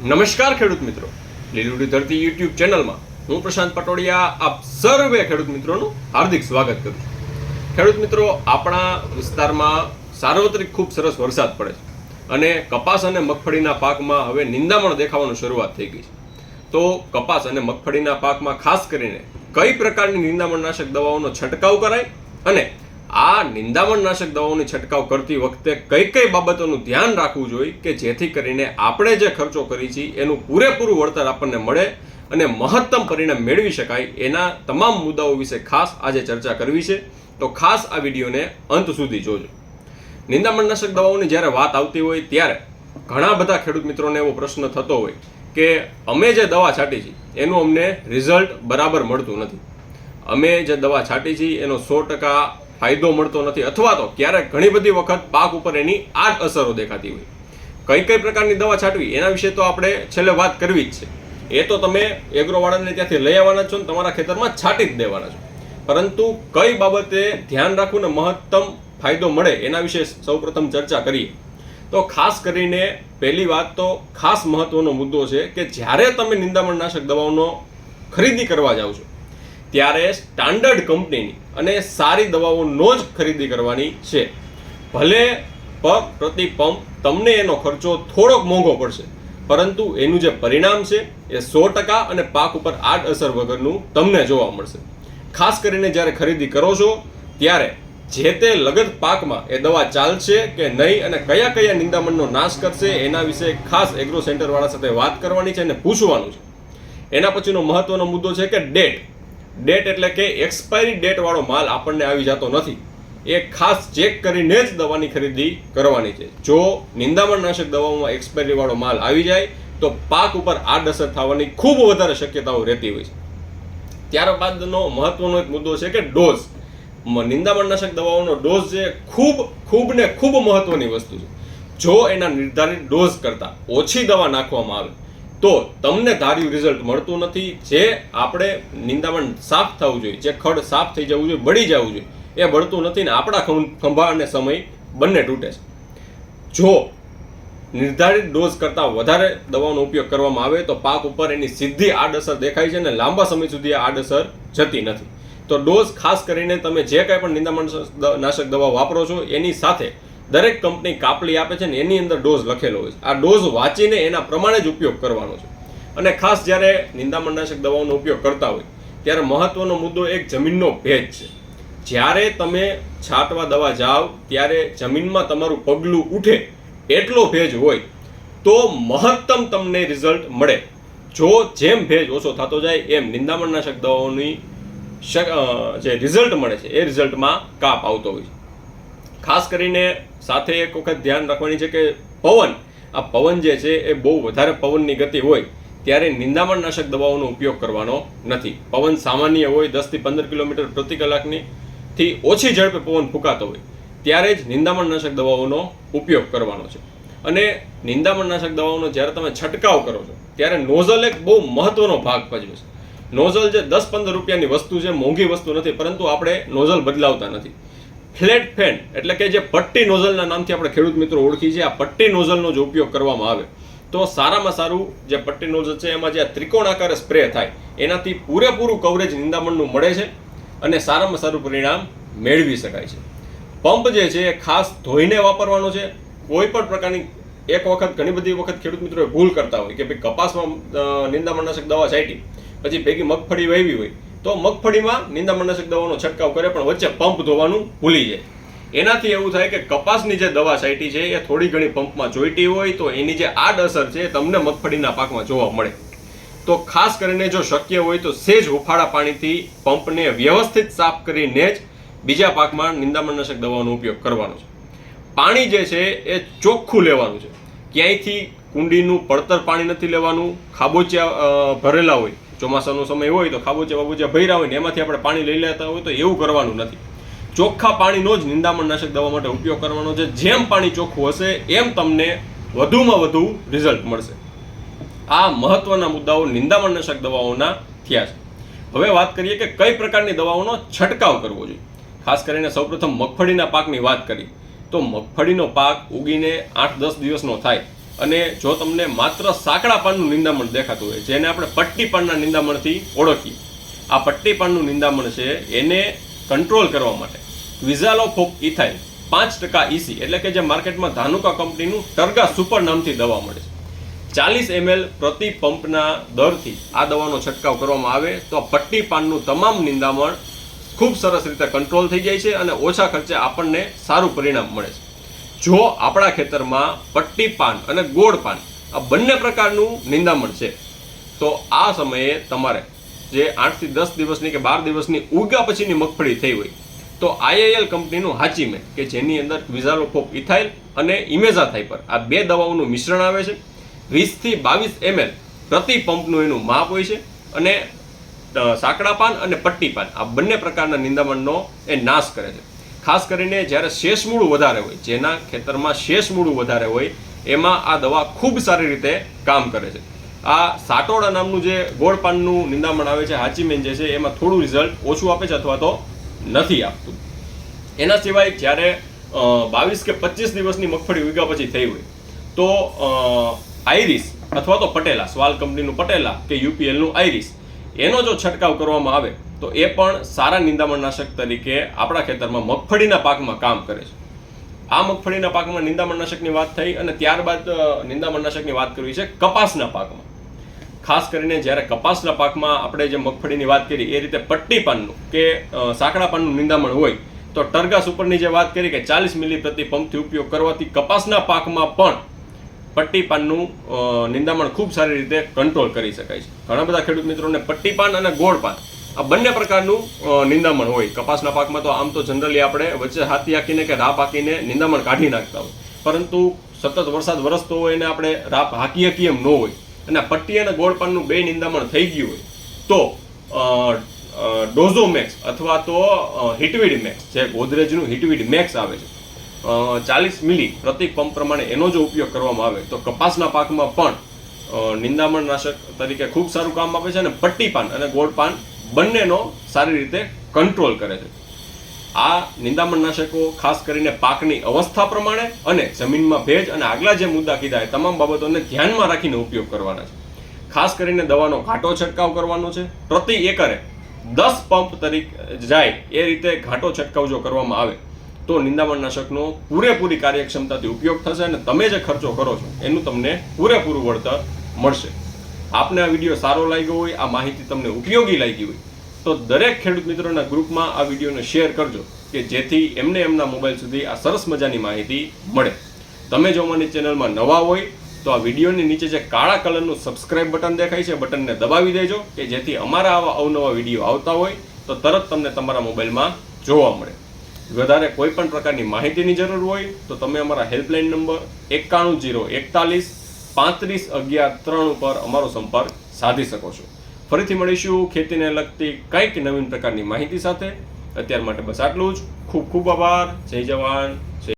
નમસ્કાર ખેડૂત મિત્રો. લીલુડી ધરતી યુટ્યુબ ચેનલમાં હું પ્રશાંત પટોડિયા આપ સર્વે ખેડૂત મિત્રોનું હાર્દિક સ્વાગત કરું છું. ખેડૂત મિત્રો, આપણા વિસ્તારમાં સાર્વત્રિક ખૂબ સરસ વરસાદ પડે છે અને કપાસ અને મગફળીના પાકમાં હવે નિંદામણ દેખાવાનું શરૂઆત થઈ ગઈ છે. તો કપાસ અને મગફળીના પાકમાં ખાસ કરીને કઈ પ્રકારની નિંદામણનાશક દવાઓનો છંટકાવ કરાય અને આ નિંદામણનાશક દવાઓની છંટકાવ કરતી વખતે કઈ કઈ બાબતોનું ધ્યાન રાખવું જોઈએ કે જેથી કરીને આપણે જે ખર્ચો કરી છીએ, એનું પૂરેપૂરું વળતર આપણને મળે અને મહત્તમ પરિણામ મેળવી શકાય એના તમામ મુદ્દાઓ વિશે ખાસ આજે ચર્ચા કરવી છે. તો ખાસ આ વિડીયોને અંત સુધી જોજો. નિંદામણનાશક દવાઓની જ્યારે વાત આવતી હોય ત્યારે ઘણા બધા ખેડૂત મિત્રોને એવો પ્રશ્ન થતો હોય કે અમે જે દવા છાંટી છે એનું અમને રિઝલ્ટ બરાબર મળતું નથી. અમે જે દવા છાંટી છીએ, એનો સો ટકા ફાયદો મળતો નથી અથવા તો ક્યારેક ઘણી બધી વખત પાક ઉપર એની આડ અસરો દેખાતી હોય. કઈ કઈ પ્રકારની દવા છાંટવી, એના વિશે તો આપણે છેલ્લે વાત કરવી જ છે. એ તો તમે એગ્રોવાળાને ત્યાંથી લઈ આવવાના છો ને તમારા ખેતરમાં છાંટી જ દેવાના છો. પરંતુ કઈ બાબતે ધ્યાન રાખવું ને મહત્તમ ફાયદો મળે એના વિશે સૌપ્રથમ ચર્ચા કરીએ. તો ખાસ કરીને પહેલી વાત તો ખાસ મહત્વનો મુદ્દો છે કે જ્યારે તમે નિંદામણનાશક દવાઓનો ખરીદી કરવા જાઓ છો ત્યારે સ્ટાન્ડર્ડ કંપનીની અને સારી દવાઓનો જ ખરીદી કરવાની છે. ભલે પગ પ્રતિ પંપ તમને એનો ખર્ચો થોડોક મોંઘો પડશે, પરંતુ એનું જે પરિણામ છે એ સો ટકા અને પાક ઉપર આડ અસર વગરનું તમને જોવા મળશે. ખાસ કરીને જ્યારે ખરીદી કરો છો, ત્યારે જે તે લગત પાકમાં એ દવા ચાલશે કે નહીં અને કયા કયા નિંદામણનો નાશ કરશે, એના વિશે ખાસ એગ્રો સેન્ટરવાળા સાથે વાત કરવાની છે અને પૂછવાનું છે. એના પછીનો મહત્વનો મુદ્દો છે કે ડેટ. ડેટ એટલે કે એક્સપાયરી ડેટવાળો માલ આપણને આવી જતો નથી. એ ખાસ ચેક કરીને જ દવાની ખરીદી કરવાની છે. જો નિંદામણનાશક દવાઓમાં એક્સપાયરી વાળો માલ આવી જાય, તો પાક ઉપર આડઅસર થવાની ખૂબ વધારે શક્યતાઓ રહેતી હોય છે. ત્યારબાદનો મહત્વનો એક મુદ્દો છે કે ડોઝ નિંદામણનાશક દવાઓનો ડોઝ છે ખૂબ ખૂબ ને ખૂબ મહત્વની વસ્તુ છે. જો એના નિર્ધારિત ડોઝ કરતાં ઓછી દવા નાખવામાં આવે તો તમને ધાર્યું રિઝલ્ટ મળતું નથી. જે આપણે નિંદામણ સાફ થવું જોઈએ, જે ખડ સાફ થઈ જવું જોઈએ, બળી જવું જોઈએ, એ બળતું નથી ને આપણા ખંભા અને સમય બંને તૂટે છે. જો નિર્ધારિત ડોઝ કરતાં વધારે દવાનો ઉપયોગ કરવામાં આવે તો પાક ઉપર એની સીધી આડઅસર દેખાય છે અને લાંબા સમય સુધી આડઅસર જતી નથી. તો ડોઝ ખાસ કરીને તમે જે કાંઈ પણ નિંદામણ નાશક દવા વાપરો છો એની સાથે દરેક કંપની કાપલી આપે છે ને એની અંદર ડોઝ લખેલો હોય છે. આ ડોઝ વાંચીને એના પ્રમાણે જ ઉપયોગ કરવાનો છે. અને ખાસ જ્યારે નિંદામણનાશક દવાઓનો ઉપયોગ કરતા હોય, ત્યારે મહત્વનો મુદ્દો એક જમીનનો ભેજ છે. જ્યારે તમે છાંટવા દવા જાઓ, ત્યારે જમીનમાં તમારું પગલું ઉઠે એટલો ભેજ હોય, તો મહત્તમ તમને રિઝલ્ટ મળે. જો જેમ ભેજ ઓછો થતો જાય, એમ નિંદામણનાશક દવાઓની જે રિઝલ્ટ મળે છે, એ રિઝલ્ટમાં કાપ આવતો હોય છે. ખાસ કરીને સાથે એક વખત ધ્યાન રાખવાની છે કે પવન, આ પવન જે છે એ બહુ વધારે પવનની ગતિ હોય, ત્યારે નિંદામણનાશક દવાઓનો ઉપયોગ કરવાનો નથી. પવન સામાન્ય હોય દસથી પંદર કિલોમીટર પ્રતિ કલાકની થી ઓછી ઝડપે પવન ફૂંકાતો હોય, ત્યારે જ નિંદામણનાશક દવાઓનો ઉપયોગ કરવાનો છે. અને નિંદામણનાશક દવાઓનો જ્યારે તમે છંટકાવ કરો છો, ત્યારે નોઝલ એક બહુ મહત્વનો ભાગ ભજવે છે. નોઝલ જે દસ પંદર રૂપિયાની વસ્તુ છે, મોંઘી વસ્તુ નથી, પરંતુ આપણે નોઝલ બદલાવતા નથી. ફ્લેટ ફેન, એટલે કે જે પટ્ટી નોઝલના નામથી આપણે ખેડૂત મિત્રો ઓળખી છે આ પટ્ટી નોઝલનો જો ઉપયોગ કરવામાં આવે. તો સારામાં સારું જે પટ્ટી નોઝલ છે, એમાં જે ત્રિકોણ આકારે સ્પ્રે થાય, એનાથી પૂરેપૂરું કવરેજ નિંદામણનું મળે છે અને સારામાં સારું પરિણામ મેળવી શકાય છે. પંપ જે છે, એ ખાસ ધોઈને વાપરવાનો છે. કોઈ પણ પ્રકારની એક વખત, ઘણી બધી વખત ખેડૂત મિત્રોએ ભૂલ કરતા હોય કે ભાઈ કપાસમાં નિંદામણનાશક દવા છાંટી, પછી ભેગી મગફળી વહેવી હોય તો મગફળીમાં નિંદામણનાશક દવાનો છંટકાવ કરે, પણ વચ્ચે પંપ ધોવાનું ભૂલી જાય. એનાથી એવું થાય કે કપાસની જે દવા સાઈટી છે, એ થોડી ઘણી પંપમાં જોઈતી હોય, તો એની જે આડ અસર છે તમને મગફળીના પાકમાં જોવા મળે. તો ખાસ કરીને જો શક્ય હોય, તો સેજ હુફાળા પાણીથી પંપને વ્યવસ્થિત સાફ કરીને જ બીજા પાકમાં નિંદામણનાશક દવાનો ઉપયોગ કરવાનો છે. પાણી જે છે, એ ચોખ્ખું લેવાનું છે. ક્યાંયથી કુંડીનું પડતર પાણી નથી લેવાનું, ખાબોચિયા ભરેલા હોય ચોમાસાનો સમય હોય તો ખાબોચિયા બાબુચિયા ભર્યા હોય ને એમાંથી આપણે પાણી લઈ લેતા હોય તો એવું કરવાનું નથી. ચોખ્ખા પાણીનો જ નિંદામણનાશક દવા માટે ઉપયોગ કરવાનો છે. જેમ પાણી ચોખ્ખું હશે, એમ તમને વધુમાં વધુ રિઝલ્ટ મળશે. આ મહત્વના મુદ્દાઓ નિંદામણનાશક દવાઓના થયા છે. હવે વાત કરીએ કે કઈ પ્રકારની દવાઓનો છંટકાવ કરવો જોઈએ. ખાસ કરીને સૌપ્રથમ મગફળીના પાકની વાત કરી તો મગફળીનો પાક ઉગીને આઠ દસ દિવસનો થાય. અને જો તમને માત્ર સાંકડા પાનનું નિંદામણ દેખાતું હોય, જેને આપણે પટ્ટી પાનના નિંદામણથી ઓળખીએ, આ પટ્ટી પાનનું નિંદામણ છે એને કંટ્રોલ કરવા માટે. વિઝાલોફોપ ઇથાઇન પાંચ ટકા ઇસી એટલે કે જે માર્કેટમાં ધાનુકા કંપનીનું ટર્ગા સુપર નામથી દવા મળે છે. ચાલીસ એમએલ પ્રતિ પંપના દરથી આ દવાનો છંટકાવ કરવામાં આવે, તો પટ્ટી પાનનું તમામ નિંદામણ ખૂબ સરસ રીતે કંટ્રોલ થઈ જાય છે અને ઓછા ખર્ચે આપણને સારું પરિણામ મળે છે. જો આપણા ખેતરમાં પટ્ટી પાન અને ગોળ પાન આ બંને પ્રકારનું નિંદામણ છે તો આ સમયે તમારે જે આઠથી દસ દિવસની કે બાર દિવસની ઉગા પછીની મગફળી થઈ હોય, તો આઈઆઈએલ કંપનીનું હાચીમે કે જેની અંદર વિઝાલોફોપ ઇથાઇલ અને ઇમેઝાથાઇપર આ બે દવાઓનું મિશ્રણ આવે છે. વીસથી બાવીસ એમએલ પ્રતિ પંપનું એનું માપ હોય છે અને સાંકડાપાન પાન અને પટ્ટી પાન આ બંને પ્રકારના નિંદામણનો એ નાશ કરે છે. ખાસ કરીને જ્યારે શેષ મૂળું વધારે હોય, જેના ખેતરમાં શેષ મૂળું વધારે હોય, એમાં આ દવા ખૂબ સારી રીતે કામ કરે છે. આ સાટોડા નામનું જે ગોળપાનનું નિંદામણ આવે છે, હાચીમેન જે છે, એમાં થોડું રિઝલ્ટ ઓછું આપે છે અથવા તો નથી આપતું. એના સિવાય જ્યારે બાવીસ કે પચીસ દિવસની મગફળી ઉગ્યા પછી થઈ હોય, તો આઈરિસ અથવા તો પટેલા, સ્વાલ કંપનીનું પટેલા કે યુપીએલનું આઈરિસ, એનો જો છંટકાવ કરવામાં આવે તો એ પણ સારા નિંદામણનાશક તરીકે આપણા ખેતરમાં મગફળીના પાકમાં કામ કરે છે. આ મગફળીના પાકમાં નિંદામણનાશકની વાત થઈ અને ત્યારબાદ નિંદામણનાશકની વાત કરવી છે કપાસના પાકમાં. ખાસ કરીને જ્યારે કપાસના પાકમાં આપણે જે મગફળીની વાત કરી, એ રીતે પટ્ટી પાનનું કે સાંકડા પાનનું નિંદામણ હોય, તો ટરગાસ ઉપરની જે વાત કરી કે ચાલીસ મિલી પ્રતિ પંપથી ઉપયોગ કરવાથી કપાસના પાકમાં પણ પટ્ટી પાનનું નિંદામણ ખૂબ સારી રીતે કંટ્રોલ કરી શકાય છે. ઘણા બધા ખેડૂત મિત્રોને પટ્ટી પાન અને ગોળ પાન આ બંને પ્રકારનું નિંદામણ હોય. કપાસના પાકમાં તો આમ તો જનરલી આપણે વચ્ચે હાથી હાકીને કે રાપ હાકીને નિંદામણ કાઢી નાખતા હોય. પરંતુ સતત વરસાદ વરસતો હોય એને આપણે રાપ હાકી હાકી એમ ન હોય, અને પટ્ટી અને ગોળપાનનું બે નિંદામણ થઈ ગયું હોય, તો ડોઝોમેક્સ અથવા તો હિટવીડ મેક્સ જે ગોદરેજનું હિટવીડ મેક્સ આવે છે ચાલીસ મિલી પ્રતિ પંપ પ્રમાણે એનો જો ઉપયોગ કરવામાં આવે. તો કપાસના પાકમાં પણ નિંદામણ નિંદામણનાશક તરીકે ખૂબ સારું કામ આપે છે અને પટ્ટી પાન અને ગોળ પાન બંનેનો સારી રીતે કંટ્રોલ કરે છે. આ નિંદામણનાશકો ખાસ કરીને પાકની અવસ્થા પ્રમાણે અને જમીનમાં ભેજ અને આગલા જે મુદ્દા કીધા એ તમામ બાબતોને ધ્યાનમાં રાખીને ઉપયોગ કરવાના છે. ખાસ કરીને દવાનો ઘાટો છંટકાવ કરવાનો છે. પ્રતિ એકરે દસ પંપ તરીકે જાય એ રીતે ઘાટો છંટકાવ જો કરવામાં આવે, તો નિંદામણનાશકનો પૂરેપૂરી કાર્યક્ષમતાથી ઉપયોગ થશે અને તમે જે ખર્ચો કરો છો, એનું તમને પૂરેપૂરું વળતર મળશે. આપને આ વીડિયો સારો લાગ્યો હોય, આ માહિતી તમને ઉપયોગી લાગી હોય, તો દરેક ખેડૂત મિત્રોના ગ્રુપમાં આ વિડીયોને શેર કરજો, કે જેથી એમને એમના મોબાઈલ સુધી આ સરસ મજાની માહિતી મળે. તમે જો અમારી ચેનલમાં નવા હોય, તો આ વિડીયોની નીચે જે કાળા કલરનું સબસ્ક્રાઇબ બટન દેખાય છે બટનને દબાવી દેજો, કે જેથી અમારા આવા અવનવા વીડિયો આવતા હોય, તો તરત તમને તમારા મોબાઈલમાં જોવા મળે. વધારે કોઈ પણ પ્રકારની માહિતીની જરૂર હોય, તો તમે અમારા હેલ્પલાઇન નંબર એકાણું જીરો એકતાલીસ પાંત્રીસ અગિયાર ત્રણ ઉપર અમારો સંપર્ક સાધી શકો છો. ફરીથી મળીશું ખેતીને લગતી કંઈક નવીન પ્રકારની માહિતી સાથે. અત્યાર માટે બસ આટલું જ. ખૂબ ખૂબ આભાર. જય જવાન. જય